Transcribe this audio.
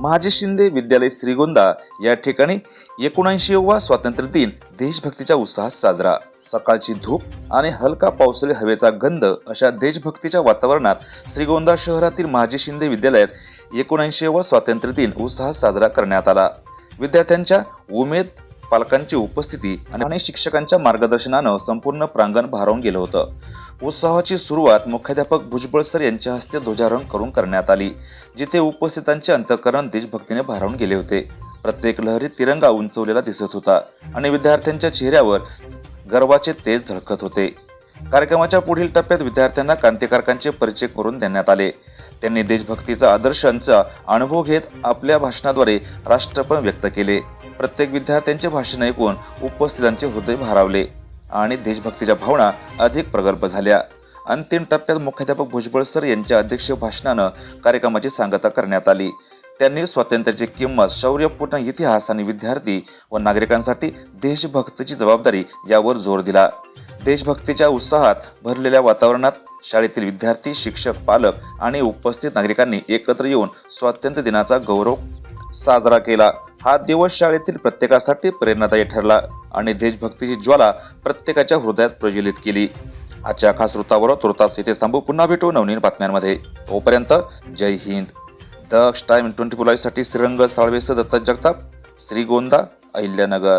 महाजी शिंदे विद्यालय श्रीगोंदा या ठिकाणी एकोणऐंशीवा स्वातंत्र्य दिन देशभक्तीच्या उत्साहात साजरा. सकाळची धूप आणि हलका पावसाळी हवेचा गंध अशा देशभक्तीच्या वातावरणात श्रीगोंदा शहरातील महाजी शिंदे विद्यालयात एकोणऐंशीवा स्वातंत्र्य दिन उत्साहात साजरा करण्यात आला. विद्यार्थ्यांच्या उमेद पालकांची उपस्थिती आणि शिक्षकांच्या मार्गदर्शनानं संपूर्ण प्रांगण भारावून गेलं होतं. उत्सवाची सुरुवात मुख्याध्यापक भुजबळ सर यांच्या हस्ते ध्वजारोहण करून करण्यात आली जिथे उपस्थितांचे अंतकरण देशभक्तीने भारावून गेले होते. प्रत्येक लहरीत तिरंगा उंचवलेला दिसत होता आणि विद्यार्थ्यांच्या चेहऱ्यावर गर्वाचे तेज झळकत होते. कार्यक्रमाच्या पुढील टप्प्यात विद्यार्थ्यांना क्रांतिकारकांचे परिचय करून देण्यात आले. त्यांनी देशभक्तीचा आदर्शांचा अनुभव घेत आपल्या भाषणाद्वारे राष्ट्रपण व्यक्त केले. प्रत्येक विद्यार्थ्यांचे भाषण ऐकून उपस्थितांचे हृदय भारावले आणि देशभक्तीच्या भावना अधिक प्रगल्भ झाल्या. अंतिम टप्प्यात मुख्याध्यापक भुजबळ सर यांच्या अध्यक्ष भाषणानं कार्यक्रमाची सांगता करण्यात आली. त्यांनी स्वातंत्र्याची किंमत शौर्यपूर्ण इतिहास आणि विद्यार्थी व नागरिकांसाठी देशभक्तीची जबाबदारी यावर जोर दिला. देशभक्तीच्या उत्साहात भरलेल्या वातावरणात शाळेतील विद्यार्थी शिक्षक पालक आणि उपस्थित नागरिकांनी एकत्र येऊन स्वातंत्र्य दिनाचा गौरव साजरा केला. हा दिवस शाळेतील प्रत्येकासाठी प्रेरणादायी ठरला आणि देशभक्तीची ज्वाला प्रत्येकाच्या हृदयात प्रज्वलित केली. आजच्या खास वृत्तावर तुर्तास येथे थांबू. पुन्हा भेटू नवनीन बातम्यांमध्ये. तोपर्यंत जय हिंद. दक्ष टाइम ट्वेंटी फोरसाठी श्रीरंग साळवेस दत्ता जगताप श्रीगोंदा अहिल्यानगर.